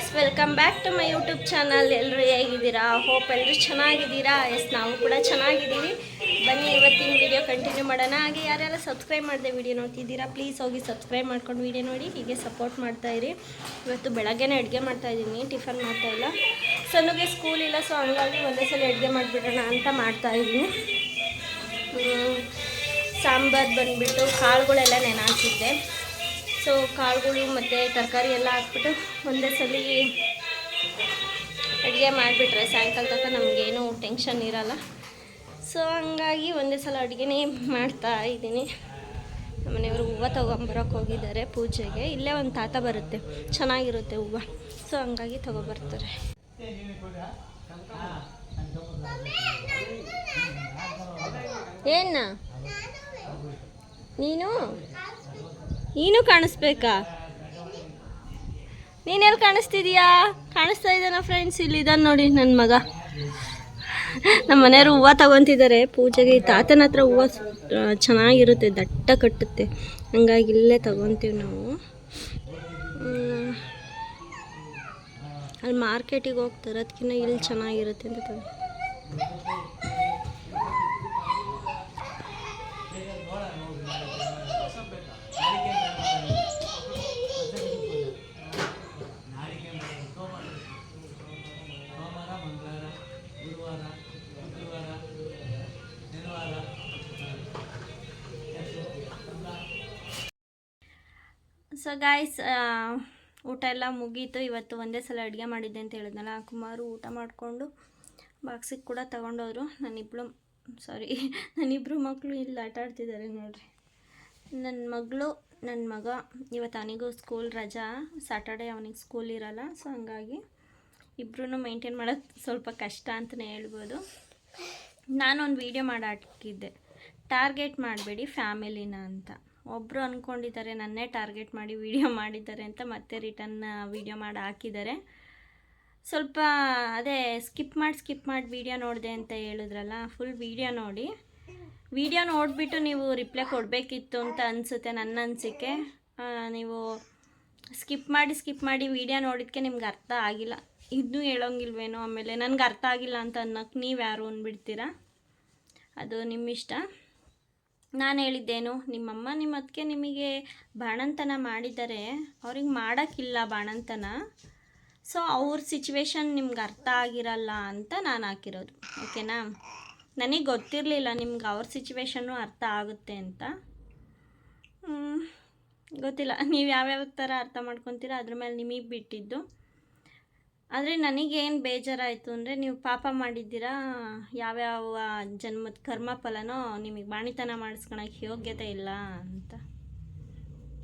Guys welcome back to my YouTube channel ಎಲ್ಲರೂ ಹೇಗಿದ್ದೀರಾ? Hope ಎಲ್ಲರೂ ಚೆನ್ನಾಗಿದ್ದೀರಾ? ಎಸ್ ನಾವು ಕೂಡ ಚೆನ್ನಾಗಿದ್ದೀವಿ. ಬನ್ನಿ, ಇವತ್ತಿನ ವಿಡಿಯೋ ಕಂಟಿನ್ಯೂ ಮಾಡೋಣ. ಹಾಗೆ ಯಾರೆಲ್ಲ ಸಬ್ಸ್ಕ್ರೈಬ್ ಮಾಡಿದೆ ವಿಡಿಯೋ ನೋಡ್ತಿದ್ದೀರಾ ಪ್ಲೀಸ್ ಹೋಗಿ ಸಬ್ಸ್ಕ್ರೈಬ್ ಮಾಡ್ಕೊಂಡು ವಿಡಿಯೋ ನೋಡಿ. ಹೀಗೆ ಸಪೋರ್ಟ್ ಮಾಡ್ತಾ ಇರಿ. ಇವತ್ತು ಬೆಳಗ್ಗೆನೇ ಅಡುಗೆ ಮಾಡ್ತಾಯಿದ್ದೀನಿ ಟಿಫನ್ ಮಾಡ್ತಾಯಿಲ್ಲ ಸಣ್ಣಗೆ ಸ್ಕೂಲ್ ಇಲ್ಲ ಸೊ ಹಂಗಾಗಿ ಒಂದೇ ಸಲ ಅಡುಗೆ ಮಾಡಿಬಿಡೋಣ ಅಂತ ಮಾಡ್ತಾಯಿದ್ದೀನಿ ಸಾಂಬಾರು ಬಂದುಬಿಟ್ಟು, ಕಾಳುಗಳೆಲ್ಲ ನೆನೆ ಹಾಕಿದ್ದೆ ಸೊ ಕಾಳುಗಳು ಮತ್ತು ತರಕಾರಿ ಎಲ್ಲ ಹಾಕ್ಬಿಟ್ಟು ಒಂದೇ ಸಲ ಅಡುಗೆ ಮಾಡಿಬಿಟ್ರೆ ಸಾಯಂಕಾಲ ತನಕ ನಮಗೇನು ಟೆನ್ಷನ್ ಇರಲ್ಲ. ಸೊ ಹಂಗಾಗಿ ಒಂದೇ ಸಲ ಅಡುಗೆನೇ ಮಾಡ್ತಾ ಇದ್ದೀನಿ. ನಮ್ಮನೆಯವರು ಹೂವು ತೊಗೊಂಬರೋಕೆ ಹೋಗಿದ್ದಾರೆ ಪೂಜೆಗೆ. ಇಲ್ಲೇ ಒಂದು ತಾತ ಬರುತ್ತೆ. ಚೆನ್ನಾಗಿರುತ್ತೆ ಹೂವು. ಸೊ ಹಂಗಾಗಿ ತೊಗೊಬರ್ತಾರೆ. ಏನ ನೀನು? ನೀನು ಕಾಣಿಸ್ಬೇಕಾ? ನೀನೆಲ್ಲಿ ಕಾಣಿಸ್ತಿದೀಯಾ? ಕಾಣಿಸ್ತಾ ಇದ್ದಾನ ಫ್ರೆಂಡ್ಸ್ ಇಲ್ಲಿ ಇದ್ದಾನೆ ನೋಡಿ ನನ್ನ ಮಗ. ನಮ್ಮ ಮನೆಯವರು ಹೂವು ತಗೊತಿದ್ದಾರೆ ಪೂಜೆಗೆ ತಾತನ ಹತ್ರ ಹೂವು ಚೆನ್ನಾಗಿರುತ್ತೆ, ದಟ್ಟ ಕಟ್ಟುತ್ತೆ. ಹಂಗಾಗಿ ಇಲ್ಲೇ ತಗೊತೀವಿ ನಾವು. ಅಲ್ಲಿ ಮಾರ್ಕೆಟಿಗೆ ಹೋಗ್ತಾರೆ. ಅದಕ್ಕಿಂತ ಇಲ್ಲಿ ಚೆನ್ನಾಗಿರುತ್ತೆ ಅಂತ ತಗೋ ಸೊ ಗಾಯ್ಸ್ ಊಟ ಎಲ್ಲ ಮುಗೀತು. ಇವತ್ತು ಒಂದೇ ಸಲ ಅಡುಗೆ ಮಾಡಿದ್ದೆ ಅಂತ ಹೇಳಿದ್ನಲ್ಲ, ಕುಮಾರು ಊಟ ಮಾಡಿಕೊಂಡು ಬಾಕ್ಸಿಗೆ ಕೂಡ ತೊಗೊಂಡೋದ್ರು. ನನ್ನಿಬ್ಳು ಸಾರಿ ನನ್ನಿಬ್ಬರು ಮಕ್ಕಳು ಇಲ್ಲಿ ಆಟ ಆಡ್ತಿದ್ದಾರೆ ನೋಡ್ರಿ. ನನ್ನ ಮಗಳು ನನ್ನ ಮಗ, ಇವತ್ತು ಅವನಿಗೂ ಸ್ಕೂಲ್ ರಜಾ. ಸ್ಯಾಟರ್ಡೆ ಅವನಿಗೆ ಸ್ಕೂಲ್ ಇರಲ್ಲ ಸೊ ಹಂಗಾಗಿ ಇಬ್ಬರೂ ಮೇಂಟೈನ್ ಮಾಡೋದು ಸ್ವಲ್ಪ ಕಷ್ಟ ಅಂತಲೇ ಹೇಳ್ಬೋದು. ನಾನೊಂದು ವೀಡಿಯೋ ಮಾಡಿ ಹಾಕಿದ್ದೆ ಟಾರ್ಗೆಟ್ ಮಾಡಬೇಡಿ ಫ್ಯಾಮಿಲಿನ ಅಂತ. ಒಬ್ಬರು ಅಂದ್ಕೊಂಡಿದ್ದಾರೆ ನನ್ನೇ ಟಾರ್ಗೆಟ್ ಮಾಡಿ ವಿಡಿಯೋ ಮಾಡಿದ್ದಾರೆ ಅಂತ ಮತ್ತೆ ರಿಟರ್ನ್ ವಿಡಿಯೋ ಮಾಡಿ ಹಾಕಿದ್ದಾರೆ. ಸ್ವಲ್ಪ ಅದೇ ಸ್ಕಿಪ್ ಮಾಡಿ ಸ್ಕಿಪ್ ಮಾಡಿ ವಿಡಿಯೋ ನೋಡಿದೆ ಅಂತ ಹೇಳಿದ್ರಲ್ಲ ಫುಲ್ ವಿಡಿಯೋ ನೋಡಿ. ವಿಡಿಯೋ ನೋಡಿಬಿಟ್ಟು ನೀವು ರಿಪ್ಲೈ ಕೊಡಬೇಕಿತ್ತು ಅಂತ ಅನಿಸುತ್ತೆ ನನ್ನ ಅನಿಸಿಕೆ. ನೀವು ಸ್ಕಿಪ್ ಮಾಡಿ ಸ್ಕಿಪ್ ಮಾಡಿ ವಿಡಿಯೋ ನೋಡಿದ್ಕೆ ನಿಮ್ಗೆ ಅರ್ಥ ಆಗಿಲ್ಲ. ಇನ್ನೂ ಹೇಳೋಂಗಿಲ್ವೇನೋ, ಆಮೇಲೆ ನನಗೆ ಅರ್ಥ ಆಗಿಲ್ಲ ಅಂತ ಅನ್ನೋಕ್ಕೆ ನೀವು ಯಾರು ಅಂದ್ಬಿಡ್ತೀರಾ ಅದು ನಿಮ್ಮ ಇಷ್ಟ ನಾನು ಹೇಳಿದ್ದೇನು, ನಿಮ್ಮಮ್ಮ ನಿಮ್ಮ ಅದಕ್ಕೆ ನಿಮಗೆ ಬಾಣಂತನ ಮಾಡಿದ್ದಾರೆ ಅವ್ರಿಗೆ ಮಾಡೋಕ್ಕಿಲ್ಲ ಬಾಣಂತನ. ಸೊ ಅವ್ರ ಸಿಚುವೇಶನ್ ನಿಮ್ಗೆ ಅರ್ಥ ಆಗಿರಲ್ಲ ಅಂತ ನಾನು ಹಾಕಿರೋದು. ಓಕೆನಾ ನನಗೆ ಗೊತ್ತಿರಲಿಲ್ಲ ನಿಮ್ಗೆ ಅವ್ರ ಸಿಚುವೇಶನ್ನು ಅರ್ಥ ಆಗುತ್ತೆ ಅಂತ. ಗೊತ್ತಿಲ್ಲ. ನೀವು ಯಾವ್ಯಾವ ಥರ ಅರ್ಥ ಮಾಡ್ಕೊತೀರ ಅದ್ರ ಮೇಲೆ ನಿಮಗೆ ಬಿಟ್ಟಿದ್ದು. ಆದರೆ ನನಗೇನು ಬೇಜಾರಾಯಿತು ಅಂದರೆ ನೀವು ಪಾಪ ಮಾಡಿದ್ದೀರಾ, ಯಾವ್ಯಾವ ಜನ್ಮದ ಕರ್ಮ ಫಲನೋ ನಿಮಗೆ ಬಾಣಿತನ ಮಾಡಿಸ್ಕೊಳಕ್ಕೆ ಯೋಗ್ಯತೆ ಇಲ್ಲ ಅಂತ.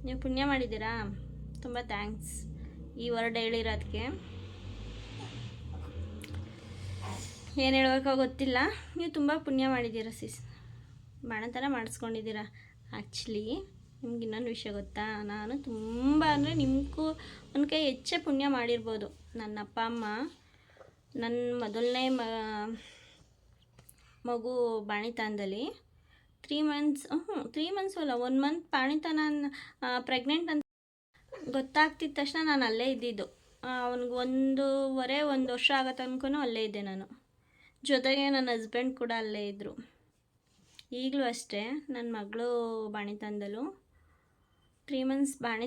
ನೀವು ಪುಣ್ಯ ಮಾಡಿದ್ದೀರಾ? ತುಂಬ ಥ್ಯಾಂಕ್ಸ್ ಈ ವರ್ಡ್ ಹೇಳಿರೋದಕ್ಕೆ ಏನು ಹೇಳಬೇಕೋ ಗೊತ್ತಿಲ್ಲ. ನೀವು ತುಂಬ ಪುಣ್ಯ ಮಾಡಿದ್ದೀರಾ ಸಿಸ್, ಬಾಣಿತನ ಮಾಡಿಸ್ಕೊಂಡಿದ್ದೀರಾ. ಆ್ಯಕ್ಚುಲಿ ನಿಮ್ಗೆ ಇನ್ನೊಂದು ವಿಷಯ ಗೊತ್ತಾ? ನಾನು ತುಂಬ ಅಂದರೆ ನಿಮಗೂ ಒಂದು ಕೈ ಹೆಚ್ಚೇ ಪುಣ್ಯ ಮಾಡಿರ್ಬೋದು. ನನ್ನ ಅಪ್ಪ ಅಮ್ಮ ನನ್ನ ಮೊದಲನೇ ಮ, ಮಗು ಬಾಣಿತನದಲ್ಲಿ ತ್ರೀ ಮಂತ್ಸ್ ಹ್ಞೂ ತ್ರೀ ಮಂತ್ಸು ಅಲ್ಲ ಒನ್ ಮಂತ್ ಬಾಣಿತಾನ ಪ್ರೆಗ್ನೆಂಟ್ ಅಂತ ಗೊತ್ತಾಗ್ತಿದ್ದ ತಕ್ಷಣ ನಾನು ಅಲ್ಲೇ ಇದ್ದಿದ್ದು. ಅವನಿಗೆ ಒಂದೂವರೆ, ಒಂದು ವರ್ಷ ಆಗೋ ತನಕ ಅಲ್ಲೇ ಇದ್ದೆ ನಾನು. ಜೊತೆಗೆ ನನ್ನ ಹಸ್ಬೆಂಡ್ ಕೂಡ ಅಲ್ಲೇ ಇದ್ದರು ಈಗಲೂ ಅಷ್ಟೇ ನನ್ನ ಮಗಳು ಬಾಣಿತನದಲ್ಲೂ. ತ್ರೀ ಮಂತ್ಸ್ ಬಾಣಿ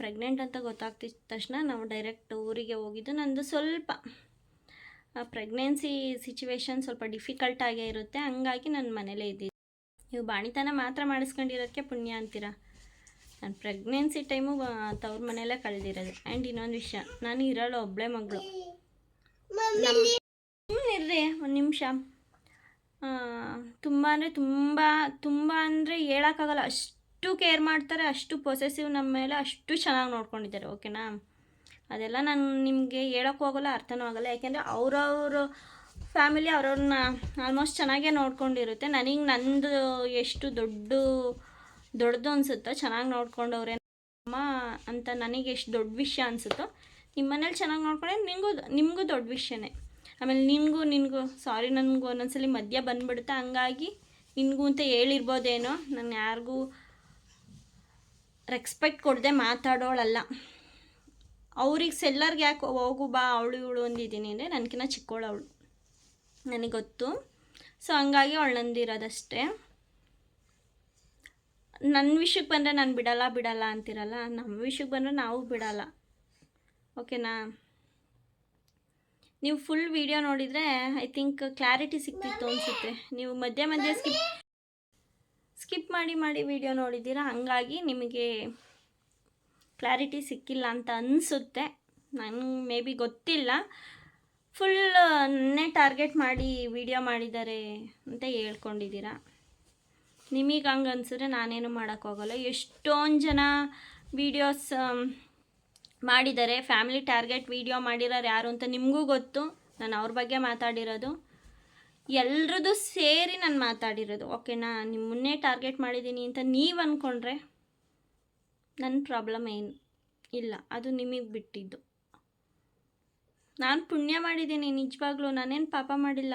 ಪ್ರೆಗ್ನೆಂಟ್ ಅಂತ ಗೊತ್ತಾಗ್ತಿದ್ದ ತಕ್ಷಣ ನಾವು ಡೈರೆಕ್ಟ್ ಊರಿಗೆ ಹೋಗಿದ್ದು. ನಂದು ಸ್ವಲ್ಪ ಪ್ರೆಗ್ನೆನ್ಸಿ ಸಿಚುವೇಶನ್ ಸ್ವಲ್ಪ ಡಿಫಿಕಲ್ಟ್ ಆಗೇ ಇರುತ್ತೆ. ಹಂಗಾಗಿ ನನ್ನ ಮನೇಲೇ ಇದ್ದೀನಿ. ನೀವು ಬಾಣಿತನ ಮಾತ್ರ ಮಾಡಿಸ್ಕೊಂಡಿರೋದಕ್ಕೆ ಪುಣ್ಯ ಅಂತೀರಾ? ನಾನು ಪ್ರೆಗ್ನೆನ್ಸಿ ಟೈಮು ತವ್ರ ಮನೆಯಲ್ಲೇ ಕಳೆದಿರೋದು. ಆ್ಯಂಡ್ ಇನ್ನೊಂದು ವಿಷಯ, ನಾನು ಇರೋಳು ಒಬ್ಬಳೆ ಮಗಳು. ಇರ್ರಿ, ಒಂದು ನಿಮಿಷ. ತುಂಬ ಅಂದರೆ ತುಂಬ ತುಂಬ ಅಂದರೆ ಹೇಳೋಕ್ಕಾಗಲ್ಲ. ಅಷ್ಟು ಕೇರ್ ಮಾಡ್ತಾರೆ, ಅಷ್ಟು ಪೊಸೆಸಿವ್ ನಮ್ಮ ಮೇಲೆ, ಅಷ್ಟು ಚೆನ್ನಾಗಿ ನೋಡ್ಕೊಂಡಿದ್ದಾರೆ ಓಕೆನಾ ಅದೆಲ್ಲ ನಾನು ನಿಮಗೆ ಹೇಳೋಕ್ಕೂ ಹೋಗಲ್ಲ, ಅರ್ಥನೂ ಆಗೋಲ್ಲ. ಯಾಕೆಂದರೆ ಅವ್ರವ್ರ ಫ್ಯಾಮಿಲಿ ಅವ್ರವ್ರನ್ನ ಆಲ್ಮೋಸ್ಟ್ ಚೆನ್ನಾಗೇ ನೋಡ್ಕೊಂಡಿರುತ್ತೆ. ನನಗೆ ನಂದು ಎಷ್ಟು ದೊಡ್ಡ, ದೊಡ್ಡದು ಅನಿಸುತ್ತೋ, ಚೆನ್ನಾಗಿ ನೋಡ್ಕೊಂಡವ್ರೆ ಅಮ್ಮ ಅಂತ ನನಗೆ ಎಷ್ಟು ದೊಡ್ಡ ವಿಷಯ ಅನಿಸುತ್ತೋ ನಿಮ್ಮ ಮನೇಲಿ ಚೆನ್ನಾಗಿ ನೋಡ್ಕೊಂಡ್ರೆ ನಿಮಗೂ ನಿಮಗೂ ದೊಡ್ಡ ವಿಷಯನೇ. ಆಮೇಲೆ ನಿನಗೂ ನಿನಗೂ ಸಾರಿ ನನಗೂ ಒಂದೊಂದ್ಸಲಿ ಮಧ್ಯ ಬಂದ್ಬಿಡುತ್ತೆ, ಹಂಗಾಗಿ ನಿನಗೂ ಅಂತ ಹೇಳಿರ್ಬೋದೇನೋ, ನಾನು ಯಾರಿಗೂ ರೆಸ್ಪೆಕ್ಟ್ ಕೊಡದೆ ಮಾತಾಡೋಳಲ್ಲ. ಅವ್ರಿಗೆ ಸೆಲ್ಲರ್ಗೆ ಯಾಕೆ ಹೋಗು ಬಾ ಅವಳು ಇವಳು ಅಂದಿದ್ದೀನಿ ಅಂದರೆ ನನಗಿನ್ನ ಚಿಕ್ಕವಳು ಅವಳು. ನನಗೆ ಗೊತ್ತು. ಸೊ ಹಂಗಾಗಿ ಅವಳು ನಂದಿರೋದಷ್ಟೇ. ನನ್ನ ವಿಷಯಕ್ಕೆ ಬಂದರೆ ನಾನು ಬಿಡಲ್ಲ ಬಿಡಲ್ಲ ಅಂತಿರಲ್ಲ. ನಮ್ಮ ವಿಷಯಕ್ಕೆ ಬಂದರೆ ನಾವು ಬಿಡಲ್ಲ. ಓಕೆನಾ? ನೀವು ಫುಲ್ ವಿಡಿಯೋ ನೋಡಿದರೆ ಐ ಥಿಂಕ್ ಕ್ಲಾರಿಟಿ ಸಿಕ್ತಿತ್ತು ಅನಿಸುತ್ತೆ. ನೀವು ಮಧ್ಯೆ ಮಧ್ಯೆ ಸ್ಕಿಪ್ ಸ್ಕಿಪ್ ಮಾಡಿ ಮಾಡಿ ವಿಡಿಯೋ ನೋಡಿದ್ದೀರಾ? ಹಾಗಾಗಿ ನಿಮಗೆ ಕ್ಲಾರಿಟಿ ಸಿಕ್ಕಿಲ್ಲ ಅಂತ ಅನಿಸುತ್ತೆ. ನನಗೆ ಮೇ ಬಿ ಗೊತ್ತಿಲ್ಲ. ಫುಲ್ ನನ್ನೇ ಟಾರ್ಗೆಟ್ ಮಾಡಿ ವಿಡಿಯೋ ಮಾಡಿದ್ದಾರೆ ಅಂತ ಹೇಳ್ಕೊಂಡಿದ್ದೀರಾ? ನಿಮಗೆ ಹಂಗೆ ಅನಿಸಿದ್ರೆ ನಾನೇನು ಮಾಡೋಕ್ಕಾಗಲ್ಲ ಎಷ್ಟೊಂದು ಜನ ವೀಡಿಯೋಸ್ ಮಾಡಿದ್ದಾರೆ. ಫ್ಯಾಮಿಲಿ ಟಾರ್ಗೆಟ್ ವಿಡಿಯೋ ಮಾಡಿರೋರು ಯಾರು ಅಂತ ನಿಮಗೂ ಗೊತ್ತು. ನಾನು ಅವ್ರ ಬಗ್ಗೆ ಮಾತಾಡಿರೋದು. ಎಲ್ರದ್ದು ಸೇರಿ ನಾನು ಮಾತಾಡಿರೋದು. ಓಕೆನಾ ನಿಮ್ಮನ್ನೇ ಟಾರ್ಗೆಟ್ ಮಾಡಿದ್ದೀನಿ ಅಂತ ನೀವು ಅಂದ್ಕೊಂಡ್ರೆ ನನ್ನ ಪ್ರಾಬ್ಲಮ್ ಏನು ಇಲ್ಲ. ಅದು ನಿಮಗೆ ಬಿಟ್ಟಿದ್ದು. ನಾನು ಪುಣ್ಯ ಮಾಡಿದ್ದೀನಿ, ನಿಜವಾಗ್ಲೂ. ನಾನೇನು ಪಾಪ ಮಾಡಿಲ್ಲ.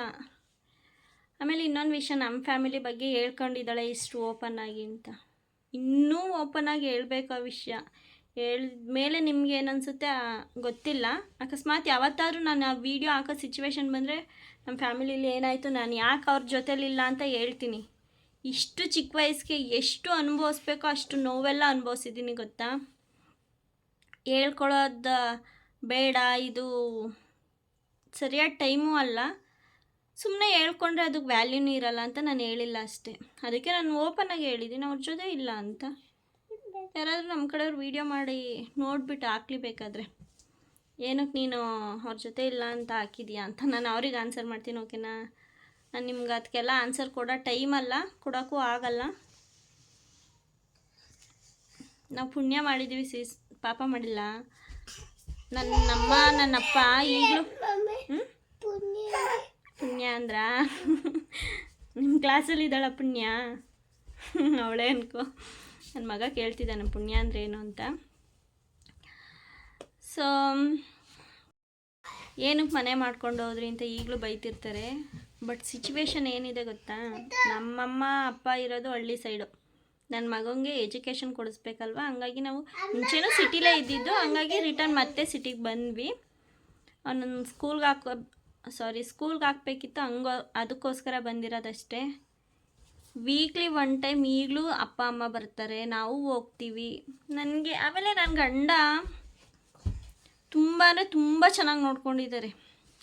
ಆಮೇಲೆ ಇನ್ನೊಂದು ವಿಷಯ ನಮ್ಮ ಫ್ಯಾಮಿಲಿ ಬಗ್ಗೆ ಹೇಳ್ಕೊಂಡಿದ್ದಾಳೆ ಇಷ್ಟು ಓಪನ್ ಆಗಿ ಅಂತ. ಇನ್ನೂ ಓಪನ್ ಆಗಿ ಹೇಳ್ಬೇಕು ಆ ವಿಷಯ. ಹೇಳಿದ ಮೇಲೆ ನಿಮ್ಗೆ ಏನನ್ಸುತ್ತೆ ಗೊತ್ತಿಲ್ಲ. ಅಕಸ್ಮಾತ್ ಯಾವತ್ತಾದರೂ ನಾನು ಆ ವಿಡಿಯೋ ಹಾಕೋ ಸಿಚುವೇಶನ್ ಬಂದರೆ ನಮ್ಮ ಫ್ಯಾಮಿಲಿಲಿ ಏನಾಯಿತು, ನಾನು ಯಾಕೆ ಅವ್ರ ಜೊತೆಲಿಲ್ಲ ಅಂತ ಹೇಳ್ತೀನಿ. ಇಷ್ಟು ಚಿಕ್ಕ ವಯಸ್ಸಿಗೆ ಎಷ್ಟು ಅನುಭವಿಸ್ಬೇಕೋ ಅಷ್ಟು ನೋವೆಲ್ಲ ಅನುಭವಿಸಿದ್ದೀನಿ, ಗೊತ್ತಾ? ಹೇಳ್ಕೊಳ್ಳೋದು ಬೇಡ, ಇದು ಸರಿಯಾದ ಟೈಮೂ ಅಲ್ಲ. ಸುಮ್ಮನೆ ಹೇಳ್ಕೊಂಡ್ರೆ ಅದಕ್ಕೆ ವ್ಯಾಲ್ಯೂನೂ ಇರಲ್ಲ ಅಂತ ನಾನು ಹೇಳಿಲ್ಲ ಅಷ್ಟೇ. ಅದಕ್ಕೆ ನಾನು ಓಪನಾಗಿ ಹೇಳಿದ್ದೀನಿ, ಅವ್ರ ಜೊತೆ ಇಲ್ಲ ಅಂತ. ಯಾರಾದರೂ ನಮ್ಮ ಕಡೆಯವ್ರು ವೀಡಿಯೋ ಮಾಡಿ ನೋಡಿಬಿಟ್ಟು ಹಾಕ್ಲಿ ಬೇಕಾದರೆ. ಏನಕ್ಕೆ ನೀನು ಅವ್ರ ಜೊತೆ ಇಲ್ಲ ಅಂತ ಹಾಕಿದ್ಯಾ ಅಂತ ನಾನು ಅವ್ರಿಗೆ ಆನ್ಸರ್ ಮಾಡ್ತೀನಿ ಓಕೆನಾ ನಾನು ನಿಮ್ಗೆ ಅದಕ್ಕೆಲ್ಲ ಆನ್ಸರ್ ಕೊಡೋ ಅಲ್ಲ, ಕೊಡೋಕ್ಕೂ ಆಗಲ್ಲ. ನಾವು ಪುಣ್ಯ ಮಾಡಿದ್ದೀವಿ ಸಿಸ್ ಪಾಪ ಮಾಡಿಲ್ಲ. ನನ್ನ ನಮ್ಮ ನನ್ನಪ್ಪ ಈಗಲೂ ಪುಣ್ಯ ಅಂದ್ರ? ನಿಮ್ಮ ಕ್ಲಾಸಲ್ಲಿ ಇದ್ದಾಳ ಪುಣ್ಯ? ಅವಳೇ ಅನ್ಕೋ. ನನ್ನ ಮಗ ಕೇಳ್ತಿದ್ದಾನೆ, ಪುಣ್ಯ ಅಂದ್ರೆ ಏನು ಅಂತ. ಸೊ ಏನಕ್ಕೆ ಮನೆ ಮಾಡ್ಕೊಂಡು ಹೋದ್ರಿ ಅಂತ ಈಗಲೂ ಬೈತಿರ್ತಾರೆ. ಬಟ್ ಸಿಚುವೇಶನ್ ಏನಿದೆ ಗೊತ್ತಾ? ನಮ್ಮಮ್ಮ, ಅಪ್ಪ ಇರೋದು ಹಳ್ಳಿ ಸೈಡು ನನ್ನ ಮಗನಿಗೆ ಎಜುಕೇಷನ್ ಕೊಡಿಸ್ಬೇಕಲ್ವ? ಹಂಗಾಗಿ ನಾವು ಮುಂಚೆನೂ ಸಿಟಿಲೇ ಇದ್ದಿದ್ದು, ಹಂಗಾಗಿ ರಿಟರ್ನ್ ಮತ್ತೆ ಸಿಟಿಗೆ ಬಂದ್ವಿ. ಅವನನ್ನು ಸ್ಕೂಲ್ಗೆ ಹಾಕೋ ಸಾರಿ ಸ್ಕೂಲ್ಗೆ ಹಾಕ್ಬೇಕಿತ್ತು, ಹಂಗೋ, ಅದಕ್ಕೋಸ್ಕರ ಬಂದಿರೋದಷ್ಟೇ. ವೀಕ್ಲಿ ಒನ್ ಟೈಮ್ ಈಗಲೂ ಅಪ್ಪ, ಅಮ್ಮ ಬರ್ತಾರೆ, ನಾವು ಹೋಗ್ತೀವಿ. ನನಗೆ, ಆಮೇಲೆ ನನ್ನ ಗಂಡ ತುಂಬ ತುಂಬ ಚೆನ್ನಾಗಿ ನೋಡ್ಕೊಂಡಿದ್ದಾರೆ.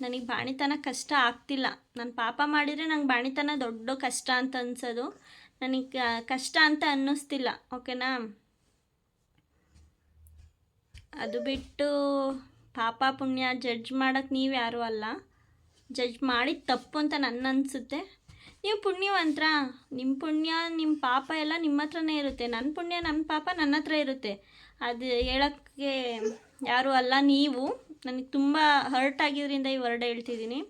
ನನಗೆ ಬಾಣಿತನ ಕಷ್ಟ ಆಗ್ತಿಲ್ಲ. ನನ್ನ ಪಾಪ ಮಾಡಿದರೆ ನಂಗೆ ಬಾಣಿತನ ದೊಡ್ಡ ಕಷ್ಟ ಅಂತ ಅನ್ಸೋದು. ನನಗೆ ಕಷ್ಟ ಅಂತ ಅನ್ನಿಸ್ತಿಲ್ಲ. ಓಕೆನಾ? ಅದು ಬಿಟ್ಟು ಪಾಪ ಪುಣ್ಯ ಜಡ್ಜ್ ಮಾಡೋಕ್ಕೆ ನೀವು ಯಾರೂ ಅಲ್ಲ. ಜಡ್ಜ್ ಮಾಡಿದ ತಪ್ಪು ಅಂತ ನನ್ನ ಅನಿಸುತ್ತೆ. ನೀವು ಪುಣ್ಯವಂತರ ನಿಮ್ಮ ಪುಣ್ಯ ನಿಮ್ಮ ಪಾಪ ಎಲ್ಲ ನಿಮ್ಮ ಹತ್ರನೇ ಇರುತ್ತೆ. ನನ್ನ ಪುಣ್ಯ ನನ್ನ ಪಾಪ ನನ್ನ ಹತ್ರ ಇರುತ್ತೆ. ಅದು ಹೇಳೋಕ್ಕೆ ಯಾರು ಅಲ್ಲ ನೀವು. ನನಗೆ ತುಂಬ ಹರ್ಟ್ ಆಗಿದ್ದರಿಂದ ಈ ವರ್ಡ್ ಹೇಳ್ತಿದ್ದೀನಿ.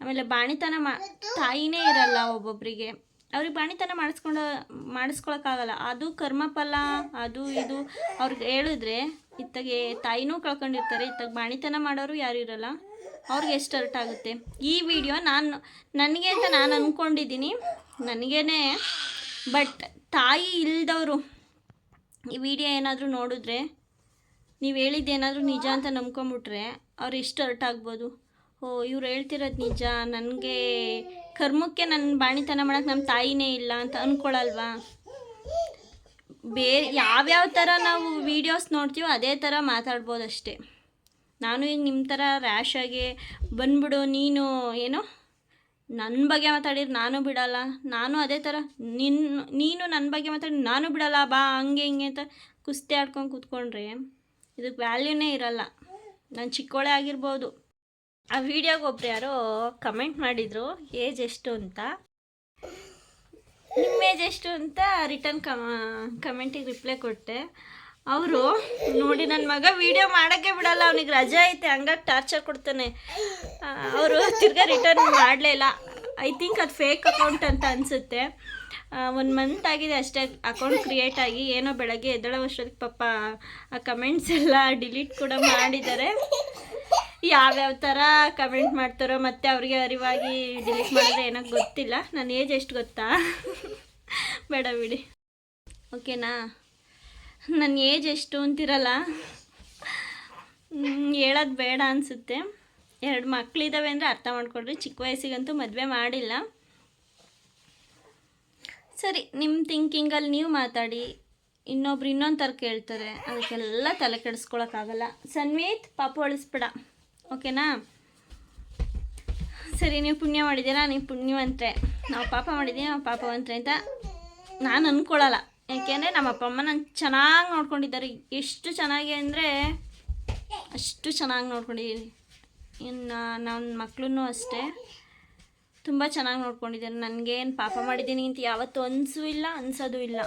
ಆಮೇಲೆ ಬಾಣಿತನ ಮಾ, ತಾಯಿನೇ ಇರಲ್ಲ ಒಬ್ಬೊಬ್ಬರಿಗೆ ಅವ್ರಿಗೆ ಬಾಣಿತನ ಮಾಡಿಸ್ಕೊಂಡು, ಮಾಡಿಸ್ಕೊಳಕ್ಕಾಗಲ್ಲ. ಅದು ಕರ್ಮಫಲ, ಅದು ಇದು. ಅವ್ರಿಗೆ ಹೇಳಿದ್ರೆ, ಇತ್ತಗೆ ತಾಯಿನೂ ಕಳ್ಕೊಂಡಿರ್ತಾರೆ. ಇತ್ತಾಗ ಬಾಣಿತನ ಮಾಡೋರು ಯಾರು ಇರಲ್ಲ. ಅವ್ರಿಗೆ ಎಷ್ಟು ಅರ್ಟ್ ಆಗುತ್ತೆ? ಈ ವಿಡಿಯೋ ನಾನು, ನನಗೆ ಅಂತ ನಾನು ಅಂದ್ಕೊಂಡಿದ್ದೀನಿ ನನಗೇನೆ ಬಟ್ ತಾಯಿ ಇಲ್ದವರು ಈ ವಿಡಿಯೋ ಏನಾದರೂ ನೋಡಿದ್ರೆ, ನೀವು ಹೇಳಿದ್ದೇನಾದರೂ ನಿಜ ಅಂತ ನಂಬ್ಕೊಂಬಿಟ್ರೆ ಅವ್ರು ಎಷ್ಟು ಅರ್ಟ್ ಆಗ್ಬೋದು? ಓ, ಇವ್ರು ಹೇಳ್ತಿರೋದು ನಿಜ. ನನಗೆ, ಕರ್ಮಕ್ಕೆ ನನ್ನ ಬಾಣಿತನ ಮಾಡೋಕ್ಕೆ ನಮ್ಮ ತಾಯಿನೇ ಇಲ್ಲ ಅಂತ ಅಂದ್ಕೊಳ್ಳಲ್ವಾ ಬೇರೆ ಯಾವ್ಯಾವ ಥರ ನಾವು ವೀಡಿಯೋಸ್ ನೋಡ್ತೀವೋ ಅದೇ ಥರ ಮಾತಾಡ್ಬೋದಷ್ಟೇ. ನಾನು ಈಗ ನಿಮ್ಮ ಥರ ರ್ಯಾಶಾಗಿ ಬಂದ್ಬಿಡು, ನೀನು ಏನು ನನ್ನ ಬಗ್ಗೆ ಮಾತಾಡಿದ್ರೆ ನಾನು ಬಿಡಲ್ಲ, ನಾನು ಅದೇ ಥರ ನಿನ್ನ ನೀನು ನನ್ನ ಬಗ್ಗೆ ಮಾತಾಡಿ ನಾನು ಬಿಡಲ್ಲ, ಬಾ ಹಂಗೆ ಹಿಂಗೆ ಅಂತ ಕುಸ್ತಿ ಆಡ್ಕೊಂಡು ಕೂತ್ಕೊಂಡ್ರೆ ಇದಕ್ಕೆ ವ್ಯಾಲ್ಯೂನೇ ಇರಲ್ಲ. ನಾನು ಚಿಕ್ಕೋಳೆ ಆಗಿರ್ಬೋದು. ಆ ವಿಡಿಯೋಗೆ ಒಬ್ರು ಯಾರೋ ಕಮೆಂಟ್ ಮಾಡಿದರು ಏಜ್ ಎಷ್ಟು ಅಂತ? ನಿಮ್ಮ ಏಜ್ ಎಷ್ಟು ಅಂತ ರಿಟರ್ನ್ ಕಮ ಕಮೆಂಟಿಗೆ ರಿಪ್ಲೈ ಕೊಟ್ಟೆ. ಅವರು ನೋಡಿ ನನ್ನ ಮಗ ವಿಡಿಯೋ ಮಾಡೋಕ್ಕೆ ಬಿಡಲ್ಲ, ಅವನಿಗೆ ರಜೆ ಐತೆ, ಹಂಗಾಗಿ ಟಾರ್ಚರ್ ಕೊಡ್ತಾನೆ. ಅವರು ತಿರ್ಗಾ ರಿಟರ್ನ್ ಮಾಡಲೇ ಇಲ್ಲ. ಐ ಥಿಂಕ್ ಅದು ಫೇಕ್ ಅಕೌಂಟ್ ಅಂತ ಅನಿಸುತ್ತೆ. ಒಂದು ಮಂತ್ ಆಗಿದೆ ಅಷ್ಟೇ ಅಕೌಂಟ್ ಕ್ರಿಯೇಟ್ ಆಗಿ, ಏನೋ ಬೆಳಗ್ಗೆ ಎದ್ದಳ ವರ್ಷದಕ್ಕೆ ಪಾಪ ಆ ಕಮೆಂಟ್ಸ್ ಎಲ್ಲ ಡಿಲೀಟ್ ಕೂಡ ಮಾಡಿದ್ದಾರೆ. ಯಾವ್ಯಾವ ಥರ ಕಮೆಂಟ್ ಮಾಡ್ತಾರೋ, ಮತ್ತೆ ಅವ್ರಿಗೆ ಅರಿವಾಗಿ ಡಿಲೀಟ್ ಮಾಡಿದ್ರೆ ಏನೋ ಗೊತ್ತಿಲ್ಲ. ನನ್ನ ಏಜ್ ಎಷ್ಟು ಗೊತ್ತಾ? ಬೇಡ ಬಿಡಿ. ಓಕೆನಾ ನನ್ನ ಏಜ್ ಎಷ್ಟು ಅಂತಿರಲ್ಲ? ಹೇಳೋದು ಬೇಡ ಅನಿಸುತ್ತೆ. ಎರಡು ಮಕ್ಕಳಿದ್ದಾವೆ ಅಂದರೆ ಅರ್ಥ ಮಾಡಿಕೊಡ್ರಿ ಚಿಕ್ಕ ವಯಸ್ಸಿಗಂತೂ ಮದುವೆ ಮಾಡಿಲ್ಲ. ಸರಿ ನಿಮ್ಮ ಥಿಂಕಿಂಗಲ್ಲಿ ನೀವು ಮಾತಾಡಿ. ಇನ್ನೊಬ್ರು ಇನ್ನೊಂದು ಥರ ಕೇಳ್ತಾರೆ. ಅದಕ್ಕೆಲ್ಲ ತಲೆ ಕೆಡಿಸ್ಕೊಳಕ್ಕಾಗಲ್ಲ. ಸನ್ಮೀತ್, ಪಾಪ ಅಳಿಸ್ಬೇಡ. ಓಕೆನಾ? ಸರಿ, ನೀವು ಪುಣ್ಯ ಮಾಡಿದ್ದೀರಾ? ನೀವು ಪುಣ್ಯವಂತೆ ನಾವು ಪಾಪ ಮಾಡಿದ್ದೀವಿ, ನಾವು ಪಾಪವಂತ್ರೆ ಅಂತ ನಾನು ಅಂದ್ಕೊಳ್ಳಲ್ಲ ಯಾಕೆಂದರೆ ನಮ್ಮ ಅಪ್ಪ ಅಮ್ಮ ನಾನು ಚೆನ್ನಾಗಿ ನೋಡ್ಕೊಂಡಿದ್ದಾರೆ. ಎಷ್ಟು ಚೆನ್ನಾಗಿ ಅಂದರೆ ಅಷ್ಟು ಚೆನ್ನಾಗಿ ನೋಡ್ಕೊಂಡಿದ್ದೀನಿ. ಇನ್ನು ನನ್ನ ಮಕ್ಕಳೂ ಅಷ್ಟೇ. ತುಂಬ ಚೆನ್ನಾಗಿ ನೋಡ್ಕೊಂಡಿದ್ದಾರೆ. ನನಗೇನು ಪಾಪ ಮಾಡಿದ್ದೀನಿ ಅಂತ ಯಾವತ್ತೂ ಅನಿಸೂ ಇಲ್ಲ, ಅನ್ಸೋದು ಇಲ್ಲ.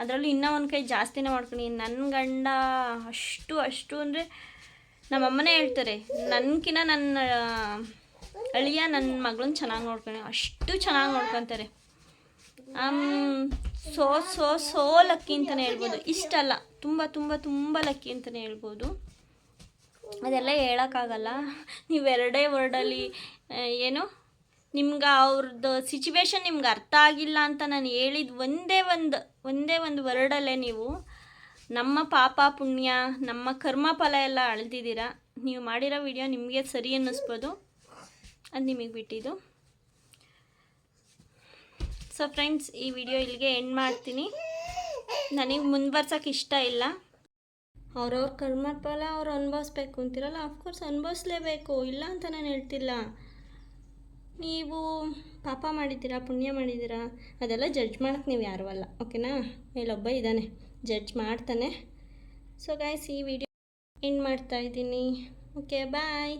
ಅದರಲ್ಲೂ ಇನ್ನೂ ಒಂದು ಕೈ ಜಾಸ್ತಿನೇ ಮಾಡ್ಕೊಂಡಿದ್ದೀನಿ. ನನ್ನ ಗಂಡ ಅಷ್ಟು ಅಷ್ಟು ಅಂದರೆ ನಮ್ಮಮ್ಮನೇ ಹೇಳ್ತಾರೆ ನನಗಿನ್ನ ನನ್ನ ಅಳಿಯ ನನ್ನ ಮಗಳನ್ನ ಚೆನ್ನಾಗಿ ನೋಡ್ಕೊಂಡು, ಅಷ್ಟು ಚೆನ್ನಾಗಿ ನೋಡ್ಕೊತಾರೆ. ಸೋ ಸೋ ಸೋ ಲಕ್ಕಿ ಅಂತಲೇ ಹೇಳ್ಬೋದು. ಇಷ್ಟಲ್ಲ. ತುಂಬ ತುಂಬ ತುಂಬ ಲಕ್ಕಿ ಅಂತಲೇ ಹೇಳ್ಬೋದು. ಅದೆಲ್ಲ ಹೇಳೋಕ್ಕಾಗಲ್ಲ. ನೀವೆರಡೇ ವರ್ಡಲ್ಲಿ ಏನು? ನಿಮ್ಗೆ ಅವ್ರದ್ದು ಸಿಚುವೇಶನ್ ನಿಮ್ಗೆ ಅರ್ಥ ಆಗಿಲ್ಲ ಅಂತ ನಾನು ಹೇಳಿದ ಒಂದೇ ಒಂದು ಒಂದೇ ಒಂದು ವರ್ಡಲ್ಲೇ ನೀವು ನಮ್ಮ ಪಾಪ ಪುಣ್ಯ, ನಮ್ಮ ಕರ್ಮ ಫಲ ಎಲ್ಲ ಅಳ್ದಿದ್ದೀರಾ. ನೀವು ಮಾಡಿರೋ ವಿಡಿಯೋ ನಿಮಗೆ ಸರಿ ಅನ್ನಿಸ್ಬೋದು. ಅದು ನಿಮಗೆ ಬಿಟ್ಟಿದ್ದು. ಸೊ ಫ್ರೆಂಡ್ಸ್ ಈ ವಿಡಿಯೋ ಇಲ್ಲಿಗೆ ಎಂಡ್ ಮಾಡ್ತೀನಿ. ನನಗೆ ಮುಂದುವರ್ಸೋಕೆ ಇಷ್ಟ ಇಲ್ಲ. ಅವ್ರವ್ರ ಕರ್ಮ ಫಲ ಅವ್ರು ಅನುಭವಿಸ್ಬೇಕು ಅಂತಿರಲ್ಲ ಅಫ್ಕೋರ್ಸ್ ಅನುಭವಿಸ್ಲೇಬೇಕು, ಇಲ್ಲ ಅಂತ ನಾನು ಹೇಳ್ತಿಲ್ಲ. ನೀವು ಪಾಪ ಮಾಡಿದ್ದೀರಾ, ಪುಣ್ಯ ಮಾಡಿದ್ದೀರಾ, ಅದೆಲ್ಲ ಜಡ್ಜ್ ಮಾಡೋಕ್ಕೆ ನೀವು ಯಾರೂ ಅಲ್ಲ ಓಕೆನಾ ಇಲ್ಲೊಬ್ಬ ಇದ್ದಾನೆ ಜಡ್ಜ್ ಮಾಡ್ತಾನೆ. ಸೊ ಗಾಯ್ಸ್ ಈ ವಿಡಿಯೋ ಎಂಡ್ ಮಾಡ್ತಾ ಇದ್ದೀನಿ. Okay bye